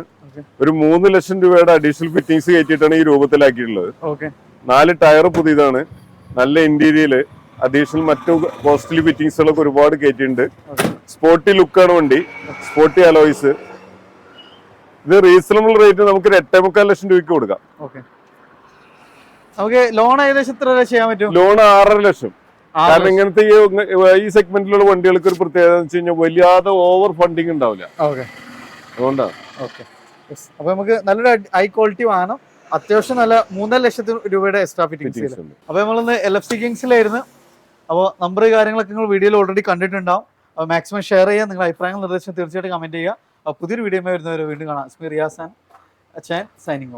ഒരു മൂന്ന് ലക്ഷം രൂപയുടെ അഡീഷണൽ ഫിറ്റിംഗ്സ് കയറ്റിയിട്ടാണ് ഈ രൂപത്തിലാക്കിയിട്ടുള്ളത്.
ഓക്കെ.
നാല് ടയർ പുതിയതാണ്. നല്ല ഇന്റീരിയൽ അഡീഷണൽ മറ്റു കോസ്റ്റ്ലി ഫിറ്റിംഗ്സുകളൊക്കെ ഒരുപാട് കയറ്റിയിട്ടുണ്ട്
സ്പോട്ടി
സ്പോർട്ടി ലുക്കാണ് വണ്ടി. സ്പോർട്ടി അലോയ്സ് ഇത് റീസണബിൾ റേറ്റ് നമുക്ക് എട്ടേ മുക്കാൽ ലക്ഷം രൂപയ്ക്ക് കൊടുക്കാം.
നമുക്ക് ലോൺ ഏകദേശം എത്ര വരെ ചെയ്യാൻ പറ്റും?
ലോൺ ആറര ലക്ഷം. കാരണം ഇങ്ങനത്തെ ഈ- സെഗ്മെന്റിലുള്ള വണ്ടികൾക്ക് ഒരു പ്രത്യേകത എന്ന് വെച്ച് കഴിഞ്ഞാൽ വലിയാതെ ഓവർ ഫണ്ടിങ് ഉണ്ടാവില്ല. അതുകൊണ്ടാണ്
അപ്പൊ നമുക്ക് നല്ലൊരു ഹൈ ക്വാളിറ്റി വാഹനം. അത്യാവശ്യം നല്ല മൂന്നര ലക്ഷത്തി രൂപയുടെ എക്സ്ട്രാ ഫിറ്റിംഗ്സ് അപ്പൊ നമ്മളിന്ന് എൽ എഫ് സി കിങ്സിലായിരുന്നു അപ്പോൾ നമ്പർ കാര്യങ്ങളൊക്കെ നിങ്ങൾ വീഡിയോയിൽ ഓൾറെഡി കണ്ടിട്ടുണ്ടാവും. അപ്പോൾ മാക്സിമം ഷെയർ ചെയ്യുക നിങ്ങളുടെ അഭിപ്രായങ്ങൾ നിർദ്ദേശം തീർച്ചയായിട്ടും കമന്റ് ചെയ്യുക. പുതിയൊരു വീഡിയോ വരുന്നവരെ വീണ്ടും കാണാം. സ്മി റിയാസാൻ അച്ചാൻ സൈനിങ് ഓഫ്